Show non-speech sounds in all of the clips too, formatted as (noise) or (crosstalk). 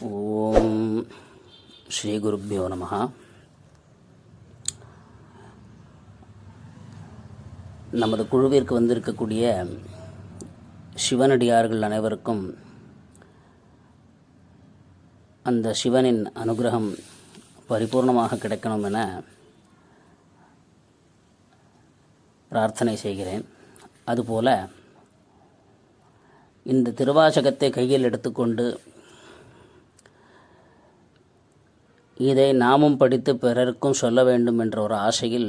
ஓம் ஸ்ரீ குருப்பியோ நம. நமது குழுவிற்கு வந்திருக்கக்கூடிய சிவனடியார்கள் அனைவருக்கும் அந்த சிவனின் அனுகிரகம் பரிபூர்ணமாக கிடைக்கணும் என பிரார்த்தனை செய்கிறேன். அதுபோல் இந்த திருவாசகத்தை கையில் எடுத்துக்கொண்டு இதை நாமும் படித்து பிறருக்கும் சொல்ல வேண்டும் என்ற ஒரு ஆசையில்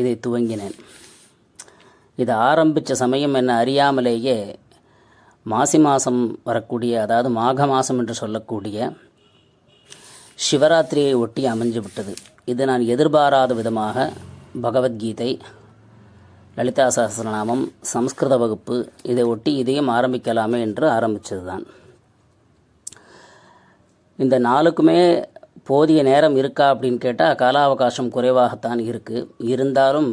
இதை துவங்கினேன். இது ஆரம்பித்த சமயம் என்ன அறியாமலேயே மாசி மாதம் வரக்கூடிய அதாவது மாக மாதம் என்று சொல்லக்கூடிய சிவராத்திரியை ஒட்டி அமைஞ்சு விட்டது. இது நான் எதிர்பாராத விதமாக பகவத்கீதை லலிதா சஹஸ்ரநாமம் சம்ஸ்கிருத வகுப்பு இதை ஒட்டி இதையும் ஆரம்பிக்கலாமே என்று ஆரம்பித்தது தான் இந்த நாளுக்குமே போதிய நேரம் இருக்கா அப்படின்னு கேட்டால் கால அவகாசம் குறைவாகத்தான் இருக்குது இருந்தாலும்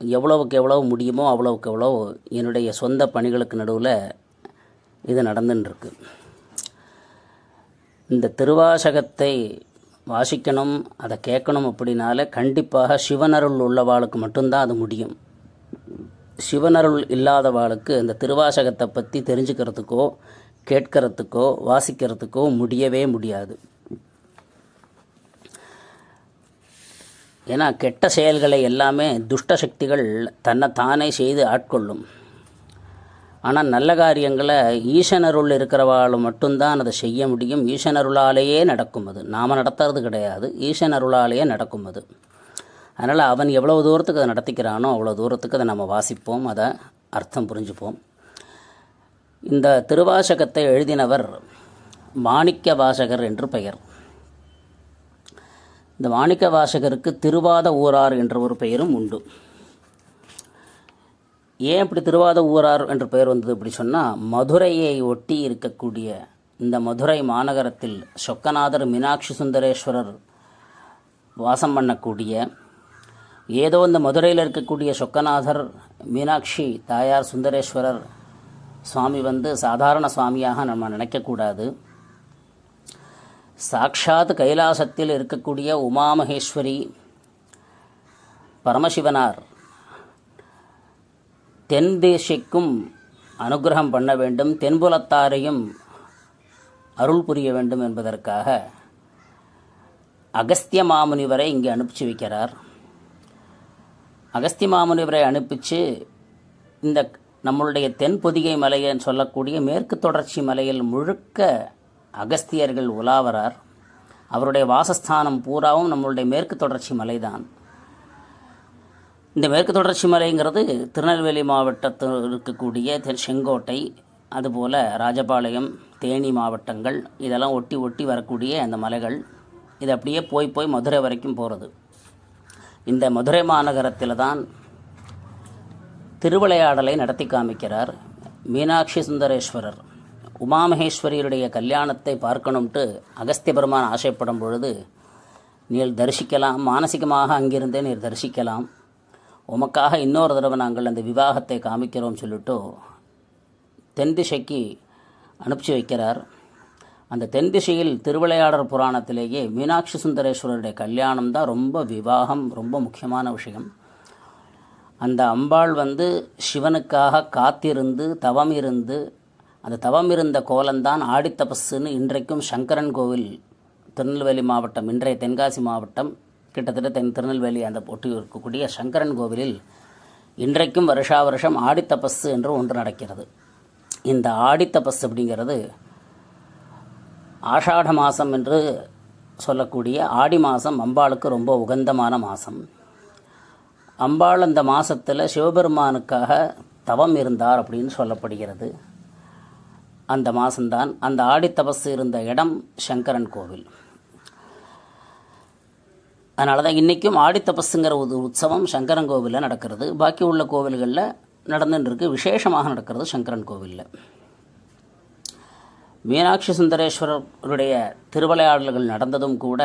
எவ்வளவுக்கு எவ்வளவு முடியுமோ அவ்வளவுக்கு எவ்வளோ என்னுடைய சொந்த பணிகளுக்கு நடுவில் இது நடந்துட்டுருக்கு இந்த திருவாசகத்தை வாசிக்கணும் அதை கேட்கணும் அப்படின்னால கண்டிப்பாக சிவனருள் உள்ளவாளுக்கு மட்டும்தான் அது முடியும். சிவனருள் இல்லாதவாளுக்கு அந்த திருவாசகத்தை பற்றி தெரிஞ்சுக்கிறதுக்கோ கேட்கறதுக்கோ வாசிக்கிறதுக்கோ முடியவே முடியாது. ஏன்னா கெட்ட செயல்களை எல்லாமே துஷ்ட சக்திகள் தன்னை தானே செய்து ஆட்கொள்ளும். ஆனால் நல்ல காரியங்களை ஈசனருள் இருக்கிறவாள் மட்டும்தான் அதை செய்ய முடியும். ஈசனருளாலேயே நடக்கும் அது. நாம் நடத்துறது கிடையாது. ஈசனருளாலேயே நடக்கும் அது. அதனால் அவன் எவ்வளோ தூரத்துக்கு அதை நடத்திக்கிறானோ அவ்வளோ தூரத்துக்கு அதை நம்ம வாசிப்போம் அதை அர்த்தம் புரிஞ்சுப்போம். இந்த திருவாசகத்தை எழுதினவர் மாணிக்க வாசகர் என்று பெயர். இந்த மாணிக்க வாசகருக்கு திருவாத ஊரார் என்ற ஒரு பெயரும் உண்டு. ஏன் இப்படி திருவாத ஊரார் என்ற பெயர் வந்தது இப்படி சொன்னால் மதுரையை ஒட்டி இருக்கக்கூடிய இந்த மதுரை மாநகரத்தில் சொக்கநாதர் மீனாட்சி சுந்தரேஸ்வரர் வாசம் பண்ணக்கூடிய ஏதோ இந்த மதுரையில் இருக்கக்கூடிய சொக்கநாதர் மீனாட்சி தாயார் சுந்தரேஸ்வரர் சுவாமி வந்து சாதாரண சுவாமியாக நம்ம நினைக்கக்கூடாது சாக்ஷாத் கைலாசத்தில் இருக்கக்கூடிய உமாமகேஸ்வரி பரமசிவனார் தென் தேசிக்கும் அனுகிரகம் பண்ண வேண்டும் தென்புலத்தாரையும் அருள் புரிய வேண்டும் என்பதற்காக அகஸ்திய மாமுனிவரை இங்கே அனுப்பிச்சு வைக்கிறார். அகஸ்தி மாமுனிவரை அனுப்பிச்சு இந்த நம்மளுடைய தென் பொதிகை மலைன்னு சொல்லக்கூடிய மேற்கு தொடர்ச்சி மலையில் முழுக்க அகஸ்தியர்கள் உலாவரார். அவருடைய வாசஸ்தானம் பூராவும் நம்மளுடைய மேற்கு தொடர்ச்சி மலைதான். இந்த மேற்கு தொடர்ச்சி மலைங்கிறது திருநெல்வேலி மாவட்டத்தில் இருக்கக்கூடிய தென் செங்கோட்டை அதுபோல் ராஜபாளையம் தேனி மாவட்டங்கள் இதெல்லாம் ஒட்டி ஒட்டி வரக்கூடிய அந்த மலைகள். இது அப்படியே போய் போய் மதுரை வரைக்கும் போகிறது இந்த மதுரை மாநகரத்தில் தான் திருவிளையாடலை நடத்தி காமிக்கிறார் மீனாட்சி சுந்தரேஸ்வரர். உமாமகேஸ்வரியருடைய கல்யாணத்தை பார்க்கணும்ட்டு அகஸ்திய பெருமான் ஆசைப்படும் பொழுது நீர் தரிசிக்கலாம் மானசிகமாக அங்கிருந்தே நீர் தரிசிக்கலாம். உமக்காக இன்னொரு தடவை நாங்கள் அந்த விவாகத்தை காமிக்கிறோம் சொல்லிட்டு தென் திசைக்கு அனுப்பிச்சி வைக்கிறார். அந்த தென் திசையில் திருவிளையாடர் புராணத்திலேயே மீனாட்சி சுந்தரேஸ்வரருடைய கல்யாணம் தான் ரொம்ப விவாகம் ரொம்ப முக்கியமான விஷயம். அந்த அம்பாள் வந்து சிவனுக்காக காத்திருந்து தவம் இருந்து அந்த தவம் இருந்த கோலந்தான் ஆடித்தபஸ்ன்னு இன்றைக்கும் சங்கரன் கோவில் திருநெல்வேலி மாவட்டம் இன்றைய தென்காசி மாவட்டம் கிட்டத்தட்ட தென் திருநெல்வேலி அந்த ஒட்டி இருக்கக்கூடிய சங்கரன் கோவிலில் இன்றைக்கும் வருஷா வருஷம் ஆடித்தபஸ் என்று ஒன்று நடக்கிறது. இந்த ஆடித்தபஸ் அப்படிங்கிறது ஆஷாட மாதம் என்று சொல்லக்கூடிய ஆடி மாதம் அம்பாளுக்கு ரொம்ப உகந்தமான மாதம் அம்பாள் அந்த மாதத்தில் சிவபெருமானுக்காக தவம் இருந்தார் அப்படின்னு சொல்லப்படுகிறது. அந்த மாதம்தான் அந்த ஆடி தபஸ் இருந்த இடம் சங்கரன் கோவில். அதனால தான் இன்றைக்கும் ஆடி தபஸுங்கிற ஒரு உற்சவம் சங்கரன் கோவிலில் நடக்கிறது. பாக்கி உள்ள கோவில்களில் நடந்துட்டுருக்கு விசேஷமாக நடக்கிறது சங்கரன் கோவிலில். மீனாட்சி சுந்தரேஸ்வரருடைய திருவிளையாடல்கள் நடந்ததும் கூட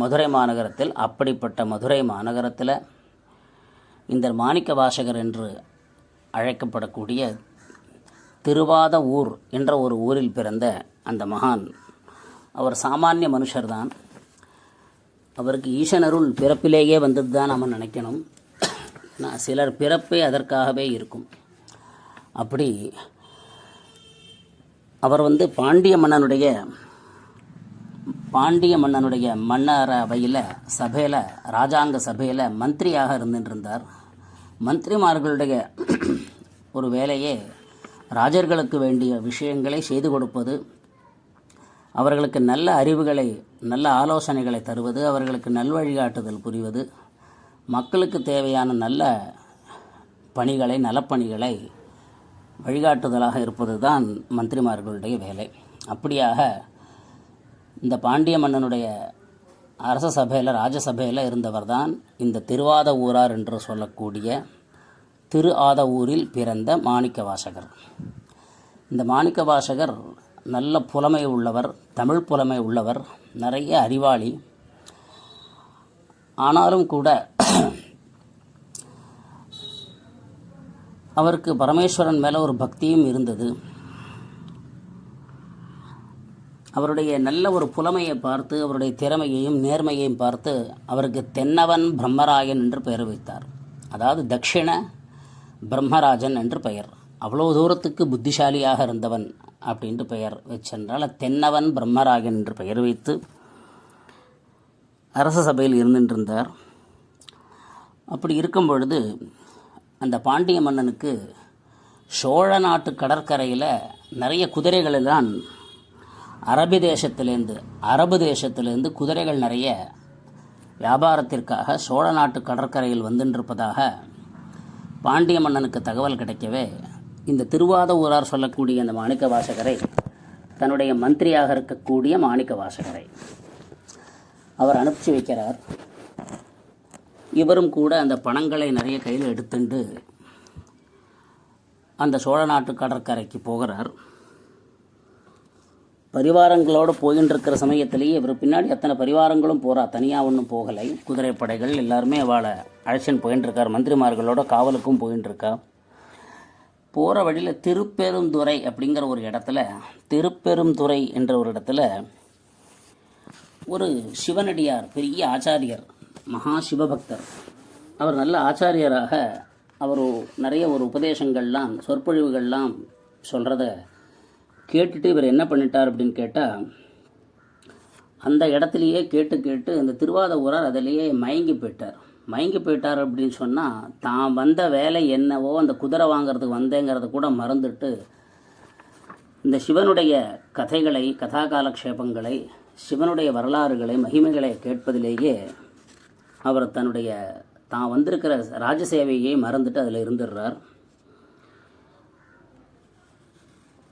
மதுரை மாநகரத்தில் அப்படிப்பட்ட மதுரை மாநகரத்தில் இந்த மாணிக்க வாசகர் என்று அழைக்கப்படக்கூடிய திருவாத ஊர் என்ற ஒரு ஊரில் பிறந்த அந்த மகான். அவர் சாமானிய மனுஷர்தான். அவருக்கு ஈசனருள் பிறப்பிலேயே வந்தது தான் நம்ம நினைக்கணும். சிலர் பிறப்பே அதற்காகவே இருக்கும். அப்படி அவர் வந்து பாண்டிய மன்னனுடைய பாண்டிய மன்னனுடைய மன்னர் அவையில் சபையில் ராஜாங்க சபையில் மந்திரியாக இருந்துட்டு இருந்தார் மந்திரிமார்களுடைய ஒரு வேலையே ராஜர்களுக்கு வேண்டிய விஷயங்களை செய்து கொடுப்பது அவர்களுக்கு நல்ல அறிவுகளை நல்ல ஆலோசனைகளை தருவது அவர்களுக்கு நல்வழிகாட்டுதல் புரிவது மக்களுக்கு தேவையான நல்ல பணிகளை நலப்பணிகளை வழிகாட்டுதலாக இருப்பது தான் மந்திரிமார்களுடைய வேலை. அப்படியாக இந்த பாண்டிய மன்னனுடைய அரச சபையில் ராஜசபையில் இருந்தவர் தான் இந்த திருவாத ஊரார் என்று சொல்லக்கூடிய திரு ஆத ஊரில் பிறந்த மாணிக்க வாசகர் இந்த மாணிக்க வாசகர் நல்ல புலமை உள்ளவர் தமிழ் புலமை உள்ளவர் நிறைய அறிவாளி. ஆனாலும் கூட அவருக்கு பரமேஸ்வரன் மேலே ஒரு பக்தியும் இருந்தது. அவருடைய நல்ல ஒரு புலமையை பார்த்து அவருடைய திறமையையும் நேர்மையையும் பார்த்து அவருக்கு தென்னவன் பிரம்மராயன் என்று பெயர் வைத்தார். அதாவது தக்ஷிண பிரம்மராஜன் என்று பெயர். அவ்வளோ தூரத்துக்கு புத்திசாலியாக இருந்தவன் அப்படின்ட்டு பெயர் வச்சென்றால் தென்னவன் பிரம்மராயன் என்று பெயர் வைத்து அரச சபையில் இருந்துட்டு அப்படி இருக்கும் பொழுது அந்த பாண்டிய மன்னனுக்கு சோழ நாட்டு கடற்கரையில் நிறைய குதிரைகள் எல்லாம் அரபி தேசத்திலேருந்து அரபு தேசத்திலேருந்து குதிரைகள் நிறைய வியாபாரத்திற்காக சோழ நாட்டு கடற்கரையில் வந்துருப்பதாக பாண்டிய மன்னனுக்கு தகவல் கிடைக்கவே இந்த திருவாத ஊரார் சொல்லக்கூடிய அந்த மாணிக்க வாசகரை தன்னுடைய மந்திரியாக இருக்கக்கூடிய மாணிக்க வாசகரை அவர் அனுப்பிச்சு வைக்கிறார். இவரும் கூட அந்த பணங்களை நிறைய கையில் எடுத்துண்டு அந்த சோழ நாட்டு கடற்கரைக்கு போகிறார். பரிவாரங்களோடு போயின்னு இருக்கிற சமயத்திலேயே இவர் பின்னாடி அத்தனை பரிவாரங்களும் போகிறா தனியாக ஒன்றும் போகலை. குதிரைப்படைகள் எல்லாருமே அவளை அழைச்சின்னு போயின்னு இருக்கார் மந்திரிமார்களோட காவலுக்கும் போயின்னு போகிற வழியில் திருப்பெருந்துறை அப்படிங்கிற ஒரு இடத்துல திருப்பெருந்துறை என்ற ஒரு இடத்துல ஒரு சிவனடியார் பெரிய ஆச்சாரியர் மகா சிவபக்தர் அவர் நல்ல ஆச்சாரியராக அவர் நிறைய ஒரு உபதேசங்கள்லாம் சொற்பொழிவுகள்லாம் சொல்கிறத கேட்டுட்டு இவர் என்ன பண்ணிட்டார் அப்படின்னு கேட்டால் அந்த இடத்துலையே கேட்டு கேட்டு இந்த திருவாத ஊரார் அதிலேயே மயங்கி போயிட்டார். மயங்கி போயிட்டார் அப்படின்னு சொன்னால் தான் வந்த வேலை என்னவோ அந்த குதிரை வாங்கிறதுக்கு வந்தேங்கிறத கூட மறந்துட்டு இந்த சிவனுடைய கதைகளை கதா காலக்ஷேபங்களை சிவனுடைய வரலாறுகளை மகிமைகளை கேட்பதிலேயே அவர் தன்னுடைய தான் வந்திருக்கிற ராஜசேவையை மறந்துட்டு அதில் இருந்துடுறார்.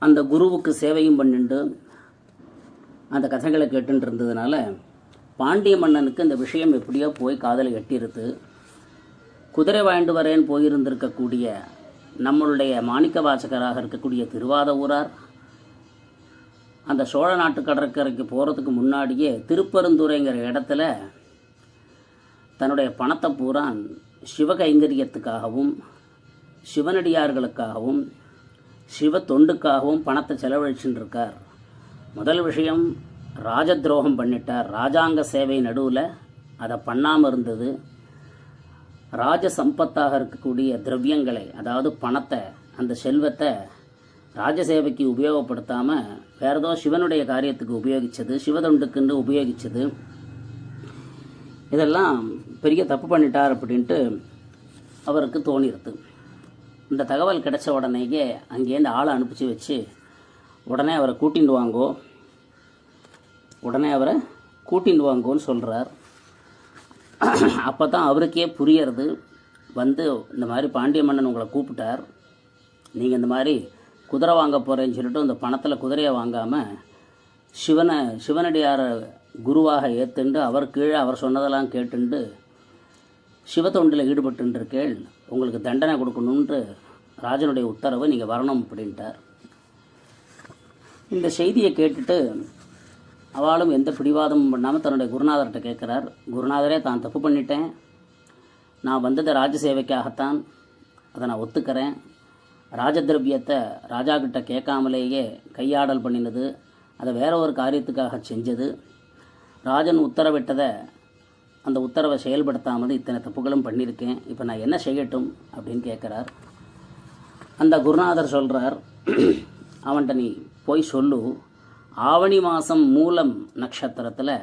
அந்த குருவுக்கு சேவையும் பண்ணிட்டு அந்த கதைகளை கேட்டுட்டு இருந்ததுனால பாண்டிய மன்னனுக்கு இந்த விஷயம் எப்படியோ போய் காதலை எட்டிருது குதிரை வாங்கிட்டு வரேன் போயிருந்திருக்கக்கூடிய நம்மளுடைய மாணிக்க வாசகராக இருக்கக்கூடிய திருவாத ஊரார் அந்த சோழ நாட்டு கடற்கரைக்கு போகிறதுக்கு முன்னாடியே திருப்பெருந்துறைங்கிற இடத்துல தன்னுடைய பணத்தை பூரா சிவ கைங்கரியத்துக்காகவும் சிவனடியார்களுக்காகவும் சிவ தொண்டுக்காகவும் பணத்தை செலவழிச்சுட்டு இருக்கார் முதல் விஷயம் ராஜ துரோகம் பண்ணிட்டார். ராஜாங்க சேவை நடுவில் அதை பண்ணாமல் இருந்தது. ராஜ சம்பத்தாக இருக்கக்கூடிய திரவியங்களை அதாவது பணத்தை அந்த செல்வத்தை ராஜசேவைக்கு உபயோகப்படுத்தாமல் வேற ஏதோ சிவனுடைய காரியத்துக்கு உபயோகித்தது சிவதொண்டுக்குன்னு உபயோகித்தது இதெல்லாம் பெரிய தப்பு பண்ணிட்டார் அப்படின்ட்டு அவருக்கு தோணிடுது இந்த தகவல் கிடைச்ச உடனேயே அங்கேருந்து ஆளை அனுப்பிச்சு வச்சு உடனே அவரை கூட்டின்னு வாங்கோ உடனே அவரை கூட்டின்னு வாங்கோன்னு சொல்கிறார் அப்போ தான் அவருக்கே புரியறது வந்து இந்த மாதிரி பாண்டிய மன்னன் உங்களை கூப்பிட்டார். நீங்கள் இந்த மாதிரி குதிரை வாங்க போகிறேன்னு சொல்லிட்டு இந்த பணத்தில் குதிரையை வாங்காமல் சிவனை சிவனடியாரை குருவாக ஏற்றுண்டு அவர் கீழே அவர் சொன்னதெல்லாம் கேட்டுண்டு சிவத்தொண்டில் ஈடுபட்டுருக்கேள் உங்களுக்கு தண்டனை கொடுக்கணுன்ட்டு ராஜனுடைய உத்தரவு நீங்கள் வரணும் அப்படின்ட்டார். இந்த செய்தியை கேட்டுட்டு அவளும் எந்த பிடிவாதமும் பண்ணாமல் தன்னுடைய குருநாதர்கிட்ட கேட்குறார். குருநாதரே தான் தப்பு பண்ணிட்டேன். நான் வந்தது ராஜ சேவைக்காகத்தான். அதை நான் ஒத்துக்கிறேன். ராஜதிரவியத்தை ராஜா கிட்ட கேட்காமலேயே கையாடல் பண்ணினது அதை வேற ஒரு காரியத்துக்காக செஞ்சது. ராஜன் உத்தரவிட்டதை அந்த உத்தரவை செயல்படுத்தாமல் இத்தனை தப்புகளும் பண்ணியிருக்கேன். இப்போ நான் என்ன செய்யட்டும்? அப்படின்னு கேட்குறார். அந்த குருநாதர் சொல்கிறார் அவன்கிட்ட நீ போய் சொல்லு. ஆவணி மாதம் மூலம் நட்சத்திரத்தில்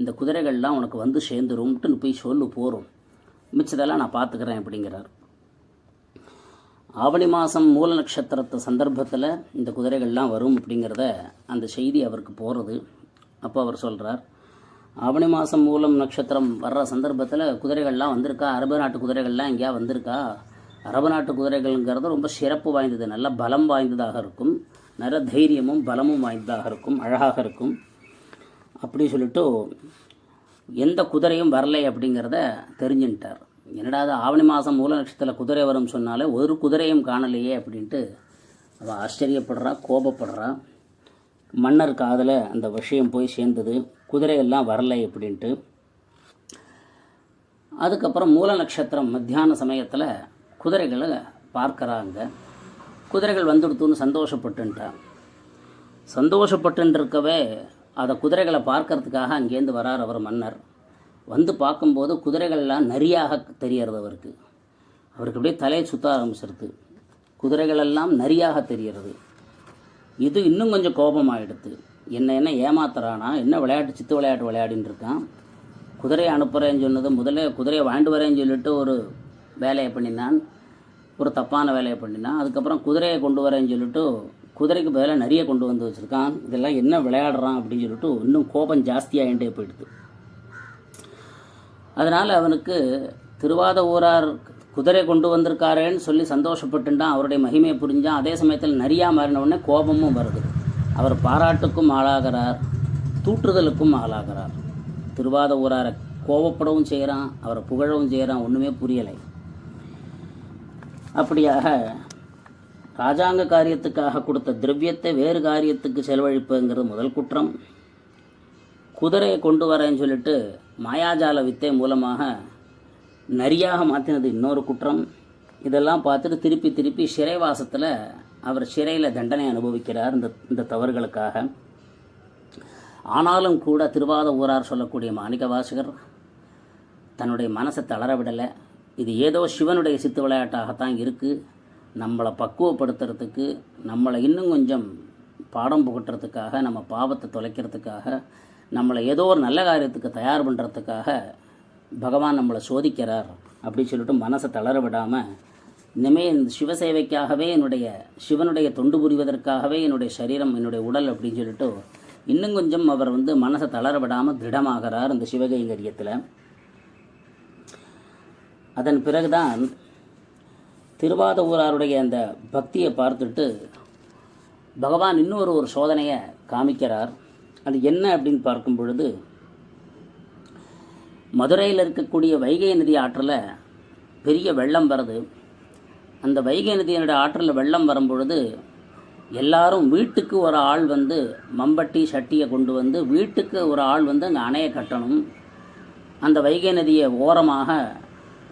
இந்த குதிரைகள்லாம் உனக்கு வந்து சேர்ந்துரும்ட்டு போய் சொல்லு போகிறோம் மிச்சதெல்லாம் நான் பார்த்துக்கிறேன் அப்படிங்கிறார். ஆவணி மாதம் மூல நட்சத்திரத்து சந்தர்ப்பத்தில் இந்த குதிரைகள்லாம் வரும் அப்படிங்கிறத அந்த செய்தி அவருக்கு போகிறது அப்போ அவர் சொல்கிறார் ஆவணி மாதம் மூலம் நட்சத்திரம் வர்ற சந்தர்ப்பத்தில் குதிரைகள்லாம் வந்திருக்கா? அரபு நாட்டு குதிரைகள்லாம் எங்கேயா வந்திருக்கா? அரபு நாட்டு குதிரைகள்ங்கிறது ரொம்ப சிறப்பு வாய்ந்தது. நல்ல பலம் வாய்ந்ததாக இருக்கும். நல்ல தைரியமும் பலமும் வாய்ந்ததாக இருக்கும். அழகாக இருக்கும். அப்படி சொல்லிட்டு எந்த குதிரையும் வரலை அப்படிங்கிறத தெரிஞ்சுட்டார் என்னடா அது ஆவணி மாதம் மூல நட்சத்திரத்தில் குதிரை வரும் சொன்னாலே ஒரு குதிரையும் காணலையே அப்படின்ட்டு அவள் ஆச்சரியப்படுறா கோபப்படுறா. மன்னர் காதில் அந்த விஷயம் போய் சேர்ந்தது. குதிரையெல்லாம் வரலை அப்படின்ட்டு. அதுக்கப்புறம் மூல நட்சத்திரம் மத்தியான சமயத்தில் குதிரைகளை பார்க்குறாங்க. குதிரைகள் வந்துடுத்துன்னு சந்தோஷப்பட்டுன்ட்டான் சந்தோஷப்பட்டுன்னு இருக்கவே அதை குதிரைகளை பார்க்கறதுக்காக அங்கேருந்து வரார் அவர் மன்னர். வந்து பார்க்கும்போது குதிரைகள்லாம் நரியாக தெரியறது அவருக்கு. அவருக்கு அப்படியே தலையை சுத்த ஆரம்பிச்சிருது. குதிரைகளெல்லாம் நரியாக தெரியறது. இது இன்னும் கொஞ்சம் கோபமாயிடுது. என்ன என்ன ஏமாத்துறானா? என்ன விளையாட்டு சித்து விளையாட்டு விளையாடின்னு இருக்கான். குதிரையை அனுப்புகிறேன்னு சொன்னது முதல்ல குதிரையை வாங்கிட்டு வரேன்னு சொல்லிட்டு ஒரு வேலையை பண்ணினான். ஒரு தப்பான வேலையை பண்ணினான். அதுக்கப்புறம் குதிரையை கொண்டு வரேன்னு சொல்லிட்டு குதிரைக்கு பதிலாக நிறைய கொண்டு வந்து வச்சுருக்கான். இதெல்லாம் என்ன விளையாடுறான் அப்படின்னு சொல்லிட்டு இன்னும் கோபம் ஜாஸ்தியாகிட்டே போயிடுது. அதனால் அவனுக்கு திருவாத ஊரார் குதிரை கொண்டு வந்திருக்காரேன்னு சொல்லி சந்தோஷப்பட்டுட்டான். அவருடைய மகிமையை புரிஞ்சான். அதே சமயத்தில் நரியா மாறின உடனே கோபமும் வருது. அவர் பாராட்டுக்கும் ஆளாகிறார் தூற்றுதலுக்கும் ஆளாகிறார். திருவாத ஊராரை கோபப்படவும் செய்கிறான் அவரை புகழவும் செய்கிறான் ஒன்றுமே புரியலை. அப்படியாக ராஜாங்க காரியத்துக்காக கொடுத்த திரவியத்தை வேறு காரியத்துக்கு செலவழிப்புங்கிறது முதல் குற்றம். குதிரையை கொண்டு வரேன்னு சொல்லிட்டு மாயாஜால வித்தை மூலமாக நரியாக மாற்றினது இன்னொரு குற்றம். இதெல்லாம் பார்த்துட்டு திருப்பி திருப்பி சிறைவாசத்தில் அவர் சிறையில் தண்டனை அனுபவிக்கிறார் இந்த இந்த தவறுகளுக்காக. ஆனாலும் கூட திருவாத ஊரார் சொல்லக்கூடிய மாணிக்க வாசகர் தன்னுடைய மனசை தளர விடலை. இது ஏதோ சிவனுடைய சித்து விளையாட்டாகத்தான் இருக்குது நம்மளை பக்குவப்படுத்துறதுக்கு நம்மளை இன்னும் கொஞ்சம் பாடம் புகட்டுறதுக்காக நம்ம பாவத்தை தொலைக்கிறதுக்காக நம்மளை ஏதோ ஒரு நல்ல காரியத்துக்கு தயார் பண்ணுறதுக்காக பகவான் நம்மளை சோதிக்கிறார் அப்படின்னு சொல்லிட்டு மனசை தளர விடாமல் இனிமே இந்த சிவசேவைக்காகவே என்னுடைய சிவனுடைய தொண்டு புரிவதற்காகவே என்னுடைய சரீரம் என்னுடைய உடல் அப்படின்னு சொல்லிட்டு இன்னும் கொஞ்சம் அவர் வந்து மனசை தளர விடாமல் திருடமாகிறார் இந்த சிவகைங்கரியத்தில். அதன் பிறகுதான் திருவாத ஊராருடைய அந்த பக்தியை பார்த்துட்டு பகவான் இன்னொரு ஒரு சோதனையை காமிக்கிறார். அது என்ன அப்படின்னு பார்க்கும் பொழுது மதுரையில் இருக்கக்கூடிய வைகை நதி ஆற்றில் பெரிய வெள்ளம் வருது. அந்த வைகை நதியினுடைய ஆற்றில் வெள்ளம் வரும் பொழுது எல்லாரும் வீட்டுக்கு ஒரு ஆள் வந்து மம்பட்டி சட்டியை கொண்டு வந்து வீட்டுக்கு ஒரு ஆள் வந்து அங்கே அணையை கட்டணும். அந்த வைகை நதியை ஓரமாக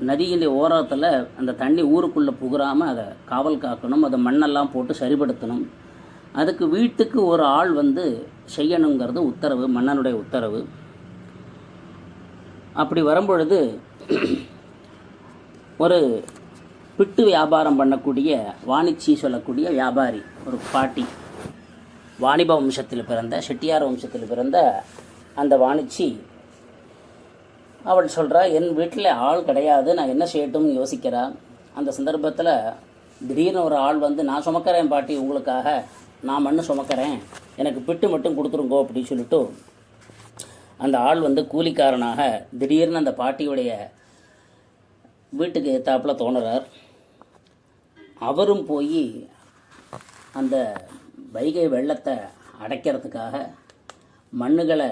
நதியின் ஓரத்தில் அந்த தண்ணி ஊருக்குள்ளே புகுறாமல் அதை காவல் காக்கணும் அதை மண்ணெல்லாம் போட்டு சரிப்படுத்தணும். அதுக்கு வீட்டுக்கு ஒரு ஆள் வந்து செய்யணுங்கிறது உத்தரவு மன்னனுடைய உத்தரவு. அப்படி வரும்பொழுது ஒரு பிட்டு வியாபாரம் பண்ணக்கூடிய வாணிச்சி சொல்லக்கூடிய வியாபாரி ஒரு பாட்டி. வாணிப வம்சத்தில் பிறந்த செட்டியார் வம்சத்தில் பிறந்த அந்த வாணிச்சி அவள் சொல்கிறா என் வீட்டில் ஆள் கிடையாது நான் என்ன செய்யட்டும்னு யோசிக்கிறா. அந்த சந்தர்ப்பத்தில் திடீர்னு ஒரு ஆள் வந்து நான் சுமக்கிறேன் பாட்டி உங்களுக்காக. நான் மண்ணு சுமக்கிறேன். எனக்கு பிட்டு மட்டும் கொடுத்துருங்கோ அப்படின்னு சொல்லிட்டு அந்த ஆள் வந்து கூலிக்காரனாக திடீர்னு அந்த பாட்டியுடைய வீட்டுக்கு எத்தாப்பில் தோணுறார். அவரும் போய் அந்த வைகை வெள்ளத்தை அடைக்கிறதுக்காக மண்ணுகளை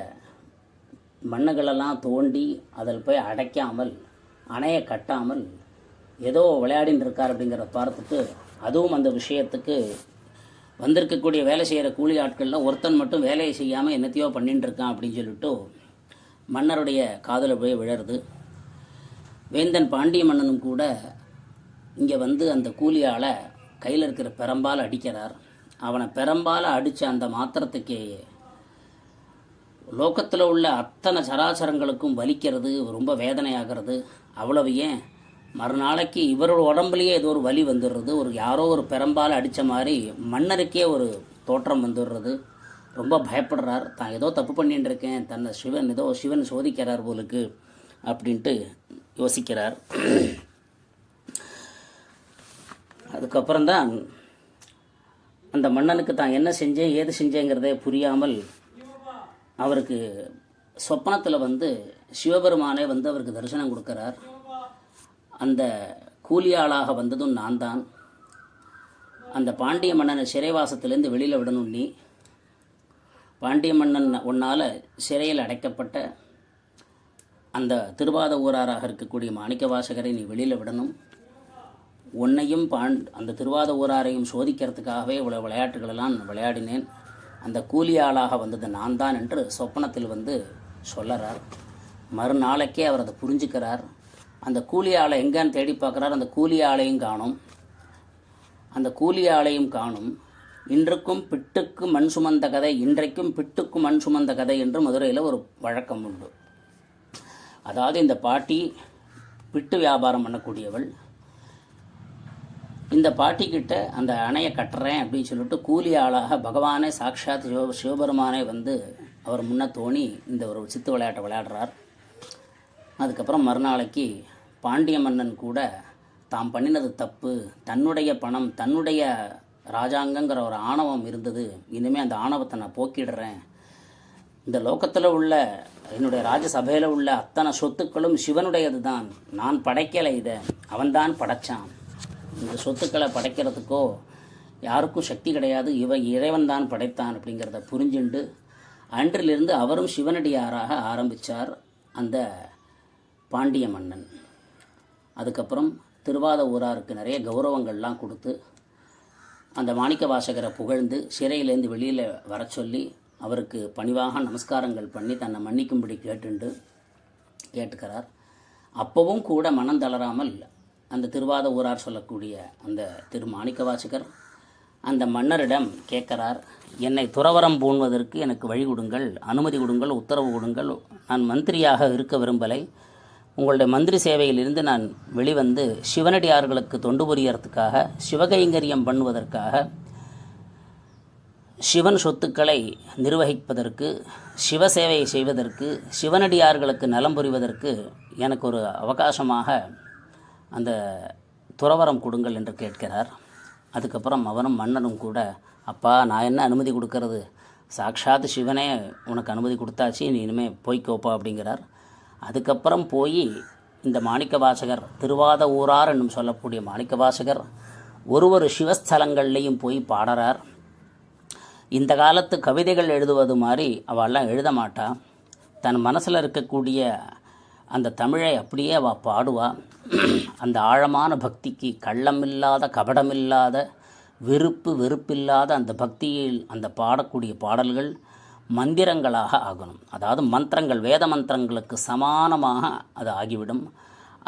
மண்ணுகளெல்லாம் தோண்டி அதில் போய் அடைக்காமல் அணையை கட்டாமல் ஏதோ விளையாடின்னு இருக்கார் அப்படிங்கிறத பார்த்துட்டு அதுவும் அந்த விஷயத்துக்கு வந்திருக்கக்கூடிய வேலை செய்கிற கூலி ஆட்களில் ஒருத்தன் மட்டும் வேலையை செய்யாமல் என்னத்தையோ பண்ணிட்டு இருக்கான் அப்படின்னு சொல்லிட்டு மன்னருடைய காதலை போய் விழருது வேந்தன் பாண்டிய மன்னனும் கூட இங்கே வந்து அந்த கூலியால் கையில் இருக்கிற பெரம்பால் அடிக்கிறார். அவனை பெரம்பால் அடித்த அந்த மாத்திரத்துக்கே லோகத்தில் உள்ள அத்தனை சராசரங்களுக்கும் வலிக்கிறது ரொம்ப வேதனையாகிறது. அவ்வளவு ஏன்? மறுநாளைக்கு இவரோட உடம்புலயே ஏதோ ஒரு வலி வந்துடுறது ஒரு யாரோ ஒரு பெரம்பால் அடித்த மாதிரி மன்னருக்கே ஒரு தோற்றம் வந்துடுறது. ரொம்ப பயப்படுறார். தான் ஏதோ தப்பு பண்ணிட்டு இருக்கேன். தன்னை சிவன் ஏதோ சிவன் சோதிக்கிறார் போலுக்கு அப்படின்ட்டு யோசிக்கிறார். அதுக்கப்புறம் தான் அந்த மன்னனுக்கு தான் என்ன செஞ்சேன் ஏது செஞ்சேங்கிறதே புரியாமல் அவருக்கு சொப்பனத்தில் வந்து சிவபெருமானே வந்து அவருக்கு தரிசனம் கொடுக்குறார். அந்த கூலியாளாக வந்ததும் நான் தான் அந்த பாண்டிய மன்னனை சிறைவாசத்திலேருந்து வெளியில் விடணும் நீ. பாண்டிய மன்னன் உன்னால் சிறையில் அடைக்கப்பட்ட அந்த திருவாத ஊராராக இருக்கக்கூடிய மாணிக்க வாசகரை நீ வெளியில் விடணும். உன்னையும் பாண் அந்த திருவாத ஊராரையும் சோதிக்கிறதுக்காகவே இவ்வளோ விளையாட்டுகளெல்லாம் நான் விளையாடினேன். அந்த கூலி ஆளாக வந்தது நான் தான் என்று சொப்பனத்தில் வந்து சொல்லறார். மறுநாளைக்கே அவர் அதை புரிஞ்சுக்கிறார். அந்த கூலி ஆளை எங்கேன்னு தேடி பார்க்குறார். அந்த கூலி ஆளையும் காணும். அந்த கூலி ஆளையும் காணும். இன்றுக்கும் பிட்டுக்கு மண் சுமந்த கதை இன்றைக்கும் பிட்டுக்கு மண் சுமந்த கதை என்று மதுரையில் ஒரு வழக்கம் உண்டு. அதாவது இந்த பாட்டி பிட்டு வியாபாரம் பண்ணக்கூடியவள். இந்த பாட்டிக்கிட்ட அந்த அணையை கட்டுறேன் அப்படின்னு சொல்லிட்டு கூலி ஆளாக பகவானே சாட்சாத் சிவ சிவபெருமானே வந்து அவர் முன்ன தோணி இந்த ஒரு சித்து விளையாட்டை விளையாடுறார். அதுக்கப்புறம் மறுநாளைக்கு பாண்டிய மன்னன் கூட தாம் பண்ணினது தப்பு தன்னுடைய பணம் தன்னுடைய ராஜாங்கங்கிற ஒரு ஆணவம் இருந்தது இனிமேல் அந்த ஆணவத்தை நான் போக்கிடுறேன். இந்த லோகத்தில் உள்ள என்னுடைய ராஜசபையில் உள்ள அத்தனை சொத்துக்களும் சிவனுடையது தான் நான் படைக்கலை இதை. அவன்தான் படைச்சான். இந்த சொத்துக்களை படைக்கிறதுக்கோ யாருக்கும் சக்தி கிடையாது. இவன் இறைவன் தான் படைத்தான் அப்படிங்கிறத புரிஞ்சுண்டு அன்றிலிருந்து அவரும் சிவனடியாராக ஆரம்பித்தார் அந்த பாண்டிய மன்னன். அதுக்கப்புறம் திருவாத ஊராருக்கு நிறைய கௌரவங்கள்லாம் கொடுத்து அந்த மாணிக்க வாசகரை புகழ்ந்து சிறையிலேருந்து வெளியில் வர சொல்லி அவருக்கு பணிவாக நமஸ்காரங்கள் பண்ணி தன்னை மன்னிக்கும்படி கேட்டுண்டு கேட்டுக்கிறார். அப்பவும் கூட மனம் தளராமல் அந்த திருவாத ஊரார் சொல்லக்கூடிய அந்த திரு மாணிக்க வாசகர் அந்த மன்னரிடம் கேட்கிறார் என்னை துறவரம் பூண்வதற்கு எனக்கு வழி கொடுங்கள் அனுமதி கொடுங்கள் உத்தரவு கொடுங்கள். நான் மந்திரியாக இருக்க விரும்பலை. உங்களுடைய மந்திரி சேவையிலிருந்து நான் வெளிவந்து சிவனடியார்களுக்கு தொண்டு புரியறதுக்காக சிவகைங்கரியம் பண்ணுவதற்காக சிவன் சொத்துக்களை நிர்வகிப்பதற்கு சிவ சேவையை செய்வதற்கு சிவனடியார்களுக்கு நலம் புரிவதற்கு எனக்கு ஒரு அவகாசமாக அந்த துறவரம் கொடுங்கள் என்று கேட்கிறார். அதுக்கப்புறம் அவனும் மன்னனும் கூட அப்பா நான் என்ன அனுமதி கொடுக்கறது? சாக்ஷாத் சிவனே உனக்கு அனுமதி கொடுத்தாச்சு நீ இனிமேல் போய்க்கோப்பா அப்படிங்கிறார். அதுக்கப்புறம் போய் இந்த மாணிக்க வாசகர் திருவாத ஊரார் என்னும் சொல்லக்கூடிய மாணிக்க வாசகர் ஒரு ஒரு சிவஸ்தலங்கள்லேயும் போய் பாடுறார். இந்த காலத்து கவிதைகள் எழுதுவது மாதிரி அவள்லாம் எழுத மாட்டா தன் மனசில் இருக்கக்கூடிய அந்த தமிழை அப்படியே அவள் பாடுவா. அந்த ஆழமான பக்திக்கு கள்ளமில்லாத கபடமில்லாத வெறுப்பு வெறுப்பில்லாத அந்த பக்தியில் அந்த பாடக்கூடிய பாடல்கள் மந்திரங்களாக ஆகணும். அதாவது மந்திரங்கள் வேத மந்திரங்களுக்கு சமானமாக அது ஆகிவிடும்.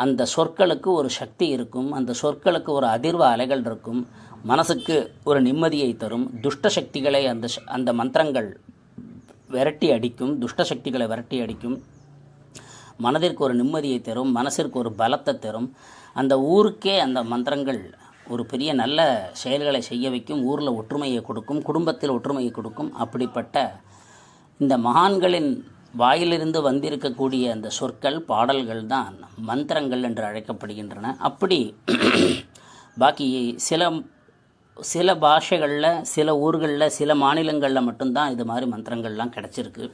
அந்த சொற்களுக்கு ஒரு சக்தி இருக்கும். அந்த சொற்களுக்கு ஒரு அதிர்வு அலைகள் இருக்கும். மனசுக்கு ஒரு நிம்மதியை தரும். துஷ்ட சக்திகளை அந்த அந்த மந்திரங்கள் விரட்டி அடிக்கும். துஷ்ட சக்திகளை விரட்டி அடிக்கும். மனதிற்கு ஒரு நிம்மதியை தரும் மனசிற்கு ஒரு பலத்தை தரும். அந்த ஊருக்கே அந்த மந்திரங்கள் ஒரு பெரிய நல்ல செயல்களை செய்ய வைக்கும் ஊரில் ஒற்றுமையை கொடுக்கும் குடும்பத்தில் ஒற்றுமையை கொடுக்கும். அப்படிப்பட்ட இந்த மகான்களின் வாயிலிருந்து வந்திருக்கக்கூடிய அந்த சொற்கள் பாடல்கள் தான் மந்திரங்கள் என்று அழைக்கப்படுகின்றன. அப்படி (clears throat) பாக்கி சில சில பாஷைகளில் சில ஊர்களில் சில மாநிலங்களில் மட்டும்தான் இது மாதிரி மந்திரங்கள்லாம் கிடச்சிருக்கு.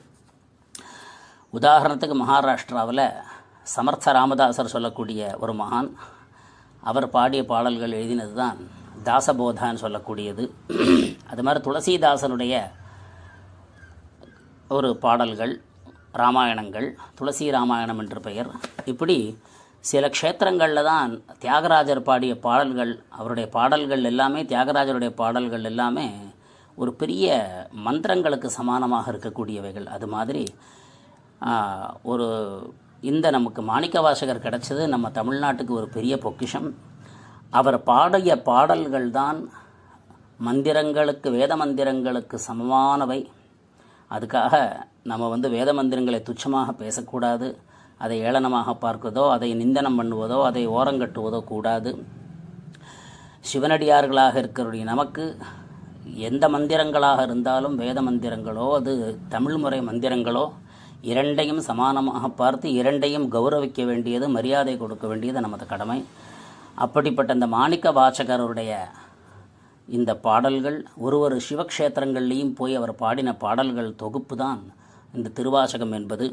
உதாரணத்துக்கு மகாராஷ்டிராவில் சமர்த்த ராமதாசர் சொல்லக்கூடிய ஒரு மகான் அவர் பாடிய பாடல்கள் எழுதினது தான் தாசபோதான்னு சொல்லக்கூடியது. அது மாதிரி துளசிதாசனுடைய ஒரு பாடல்கள் ராமாயணங்கள் துளசி ராமாயணம் என்று பெயர். இப்படி சில க்ஷேத்திரங்களில் தான் தியாகராஜர் பாடிய பாடல்கள் அவருடைய பாடல்கள் எல்லாமே தியாகராஜருடைய பாடல்கள் எல்லாமே ஒரு பெரிய மந்திரங்களுக்கு சமானமாக இருக்கக்கூடியவைகள். அது மாதிரி ஒரு இந்த நமக்கு மாணிக்க வாசகர் கிடைச்சது நம்ம தமிழ்நாட்டுக்கு ஒரு பெரிய பொக்கிஷம். அவர் பாடிய பாடல்கள் தான் மந்திரங்களுக்கு வேத மந்திரங்களுக்கு சமமானவை. அதுக்காக நம்ம வந்து வேத மந்திரங்களை துச்சமாக பேசக்கூடாது. அதை ஏளனமாக பார்க்குவதோ அதை நிந்தனம் பண்ணுவதோ அதை ஓரங்கட்டுவதோ கூடாது. சிவனடியார்களாக இருக்கிறவருடைய நமக்கு எந்த மந்திரங்களாக இருந்தாலும் வேத மந்திரங்களோ அது தமிழ்முறை மந்திரங்களோ இரண்டையும் சமானமாக பார்த்து இரண்டையும் கௌரவிக்க வேண்டியது மரியாதை கொடுக்க வேண்டியது நமது கடமை. அப்படிப்பட்ட இந்த மாணிக்க வாசகருடைய இந்த பாடல்கள் ஒரு ஒரு சிவக்ஷேத்திரங்கள்லேயும் போய் அவர் பாடின பாடல்கள் தொகுப்பு தான் இந்த திருவாசகம் என்பது.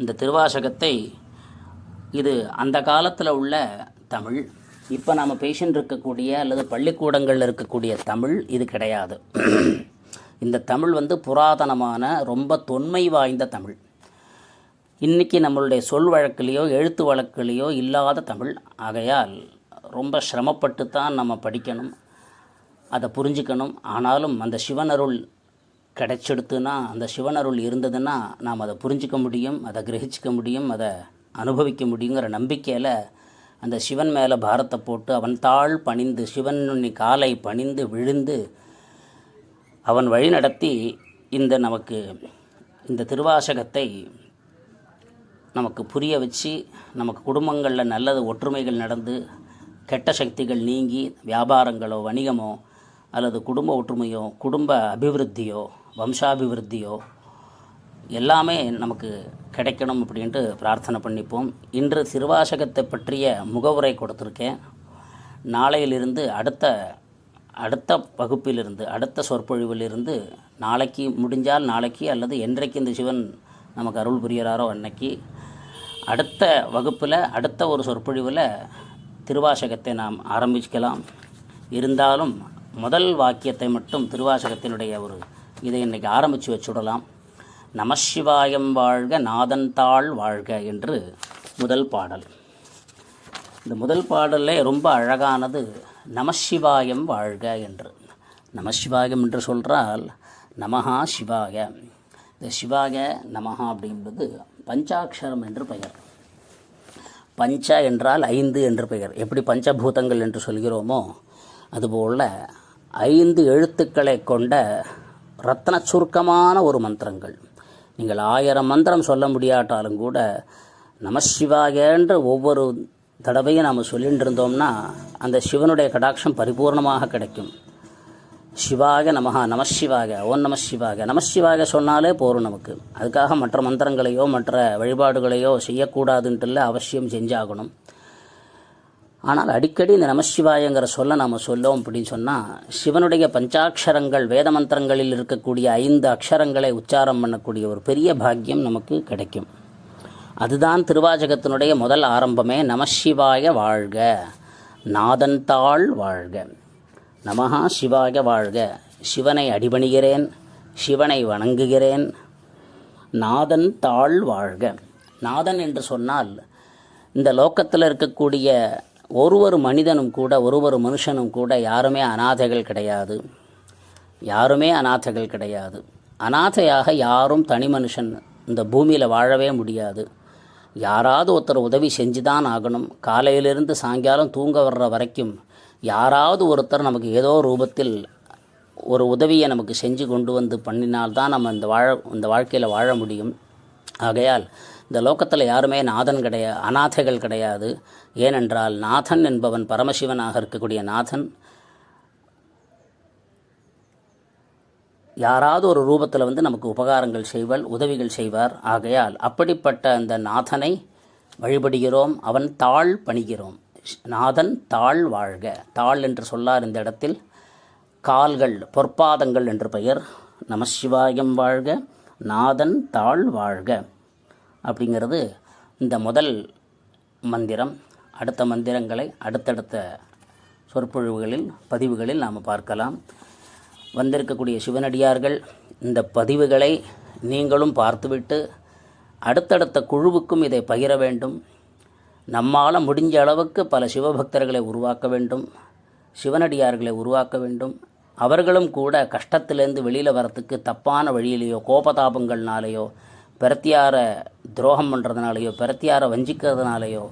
இந்த திருவாசகத்தை இது அந்த காலத்தில் உள்ள தமிழ். இப்போ நாம் பேசின்னு இருக்கக்கூடிய அல்லது பள்ளிக்கூடங்களில் இருக்கக்கூடிய தமிழ் இது கிடையாது. இந்த தமிழ் வந்து புராதனமான ரொம்ப தொன்மை வாய்ந்த தமிழ். இன்றைக்கி நம்மளுடைய சொல் வழக்கிலேயோ எழுத்து வழக்கிலேயோ இல்லாத தமிழ். ஆகையால் ரொம்ப சிரமப்பட்டு தான் நம்ம படிக்கணும். அதை புரிஞ்சுக்கணும். ஆனாலும் அந்த சிவனருள் கிடைச்செடுத்துன்னா அந்த சிவனருள் இருந்ததுன்னா நாம் அதை புரிஞ்சிக்க முடியும் அதை கிரகிச்சிக்க முடியும் அதை அனுபவிக்க முடியுங்கிற நம்பிக்கையில் அந்த சிவன் மேலே பாரத்தை போட்டு அவன் தாழ் பணிந்து சிவன் காலை பணிந்து விழுந்து அவன் வழிநடத்தி இந்த நமக்கு இந்த திருவாசகத்தை நமக்கு புரிய வச்சு நமக்கு குடும்பங்களில் நல்லது ஒற்றுமைகள் நடந்து கெட்ட சக்திகள் நீங்கி வியாபாரங்களோ வணிகமோ அல்லது குடும்ப ஒற்றுமையோ குடும்ப அபிவிருத்தியோ வம்சாபிவிருத்தியோ எல்லாமே நமக்கு கிடைக்கணும் அப்படின்ட்டு பிரார்த்தனை பண்ணிப்போம். இன்று திருவாசகத்தை பற்றிய முகவுரை கொடுத்துருக்கேன். நாளையிலிருந்து அடுத்த அடுத்த வகுப்பிலிருந்து அடுத்த சொற்பொழிவிலிருந்து நாளைக்கு முடிஞ்சால் நாளைக்கு அல்லது என்றைக்கு இந்த சிவன் நமக்கு அருள் புரிகிறாரோ அன்னைக்கு அடுத்த வகுப்பில் அடுத்த ஒரு சொற்பொழிவில் திருவாசகத்தை நாம் ஆரம்பிக்கலாம். இருந்தாலும் முதல் வாக்கியத்தை மட்டும் திருவாசகத்தினுடைய ஒரு இதை இன்றைக்கி ஆரம்பித்து வச்சுடலாம். நமசிவாயம் வாழ்க நாதன் தாள் வாழ்க என்று முதல் பாடல். இந்த முதல் பாடலே ரொம்ப அழகானது. நமசிவாயம் வாழ்க என்று. நமசிவாயம் என்று சொல்கிறால் நமஹா சிவாய. இந்த சிவாய நமஹா அப்படின்றது பஞ்சாட்சரம் என்று பெயர். பஞ்ச என்றால் ஐந்து என்று பெயர். எப்படி பஞ்சபூதங்கள் என்று சொல்கிறோமோ அதுபோல் ஐந்து எழுத்துக்களை கொண்ட ரத்ன சுருக்கமான ஒரு மந்திரங்கள். நீங்கள் ஆயிரம் மந்திரம் சொல்ல முடியாட்டாலும் கூட நமசிவாயன்ற ஒவ்வொரு தடவையும் நாம் சொல்லிகிட்டு இருந்தோம்னா அந்த சிவனுடைய கடாட்சம் பரிபூர்ணமாக கிடைக்கும். சிவாக நமஹா நமசிவாக ஓம் நமசிவாக நமசிவாக சொன்னாலே போரும் நமக்கு. அதுக்காக மற்ற மந்திரங்களையோ மற்ற வழிபாடுகளையோ செய்யக்கூடாதுன்ட்டு இல்லை அவசியம் செஞ்சாகணும். ஆனால் அடிக்கடி இந்த நமசிவாயங்கிற சொல்ல நாம் சொல்லோம் அப்படின்னு சொன்னால் சிவனுடைய பஞ்சாட்சரங்கள் வேத மந்திரங்களில் இருக்கக்கூடிய ஐந்து அக்ஷரங்களை உச்சாரம் பண்ணக்கூடிய ஒரு பெரிய பாக்கியம் நமக்கு கிடைக்கும். அதுதான் திருவாஜகத்தினுடைய முதல் ஆரம்பமே. நமசிவாய வாழ்க. நாதன்தாள் வாழ்க. நமஹா சிவாய வாழ்க. சிவனை அடிபணிகிறேன். சிவனை வணங்குகிறேன். நாதன் தாழ் வாழ்க. நாதன் என்று சொன்னால் இந்த லோக்கத்தில் இருக்கக்கூடிய ஒரு ஒரு மனிதனும் கூட ஒரு ஒரு மனுஷனும் கூட யாருமே அனாதைகள் கிடையாது. யாருமே அனாதைகள் கிடையாது. அநாதையாக யாரும் தனி மனுஷன் இந்த பூமியில் வாழவே முடியாது. யாராவது ஒருத்தர் உதவி செஞ்சு தான் ஆகணும். காலையிலிருந்து சாயங்காலம் தூங்க வர்ற வரைக்கும் யாராவது ஒருத்தர் நமக்கு ஏதோ ரூபத்தில் ஒரு உதவியை நமக்கு செஞ்சு கொண்டு வந்து பண்ணினால்தான் நம்ம இந்த வாழ இந்த வாழ்க்கையில் வாழ முடியும். ஆகையால் இந்த லோக்கத்தில் யாருமே நாதன் கிடையாது அநாதைகள் கிடையாது. ஏனென்றால் நாதன் என்பவன் பரமசிவனாக இருக்கக்கூடிய நாதன் யாராவது ஒரு ரூபத்தில் வந்து நமக்கு உபகாரங்கள் செய்வார் உதவிகள் செய்வார். ஆகையால் அப்படிப்பட்ட அந்த நாதனை வழிபடுகிறோம் அவன் தாழ் பணிகிறோம். நாதன் தாழ் வாழ்க. தாழ் என்று சொல்லார் இந்த இடத்தில். கால்கள் பொற்பாதங்கள் என்று பெயர். நமசிவாயம் வாழ்க. நாதன் தாழ் வாழ்க. அப்படிங்கிறது இந்த முதல் மந்திரம். அடுத்த மந்திரங்களை அடுத்தடுத்த சொற்பொழிவுகளில் பதிவுகளில் நாம் பார்க்கலாம். வந்திருக்கக்கூடிய சிவனடியார்கள் இந்த பதிவுகளை நீங்களும் பார்த்துவிட்டு அடுத்தடுத்த குழுவுக்கும் இதை பகிர வேண்டும். நம்மால் முடிஞ்ச அளவுக்கு பல சிவபக்தர்களை உருவாக்க வேண்டும். சிவனடியார்களை உருவாக்க வேண்டும். அவர்களும் கூட கஷ்டத்திலேருந்து வெளியில் வரத்துக்கு தப்பான வழியிலேயோ கோபதாபங்கள்னாலேயோ பிரத்தியார துரோகம் பண்ணுறதுனாலையோ பிரத்தியார வஞ்சிக்கிறதுனாலையோ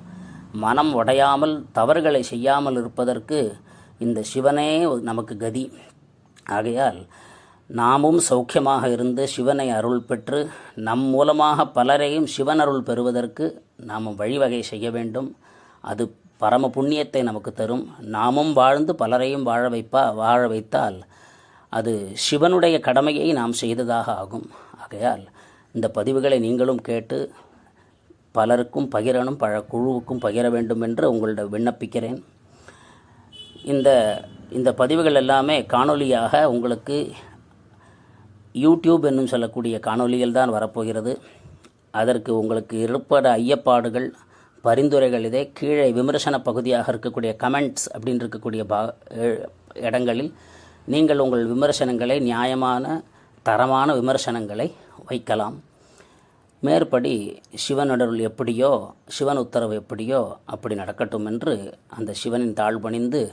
மனம் உடையாமல் தவறுகளை செய்யாமல் இருப்பதற்கு இந்த சிவனே நமக்கு கதி. ஆகையால் நாமும் சௌக்கியமாக இருந்து சிவனை அருள் பெற்று நம் மூலமாக பலரையும் சிவன் அருள் பெறுவதற்கு நாம் வழிவகை செய்ய வேண்டும். அது பரம புண்ணியத்தை நமக்கு தரும். நாமும் வாழ்ந்து பலரையும் வாழ வைப்பா வாழ வைத்தால் அது சிவனுடைய கடமையை நாம் செய்ததாக ஆகும். ஆகையால் இந்த பதிவுகளை நீங்களும் கேட்டு பலருக்கும் பகிரணும் பல குழுவுக்கும் பகிர வேண்டும் என்று உங்களிடம் விண்ணப்பிக்கிறேன். இந்த இந்த பதிவுகள் எல்லாமே காணொலியாக உங்களுக்கு யூடியூப் என்னும் சொல்லக்கூடிய காணொலிகள் தான் வரப்போகிறது. அதற்கு உங்களுக்கு இருப்பட ஐயப்பாடுகள் பரிந்துரைகள் இதே கீழே விமர்சன பகுதியாக இருக்கக்கூடிய கமெண்ட்ஸ் அப்படின்னு இருக்கக்கூடிய பா எ- இடங்களில் நீங்கள் உங்கள் விமர்சனங்களை நியாயமான தரமான விமர்சனங்களை வைக்கலாம். மேற்படி சிவனடருள் எப்படியோ சிவன் உத்தரவு எப்படியோ அப்படி நடக்கட்டும் என்று அந்த சிவனின் தாழ்பணிந்து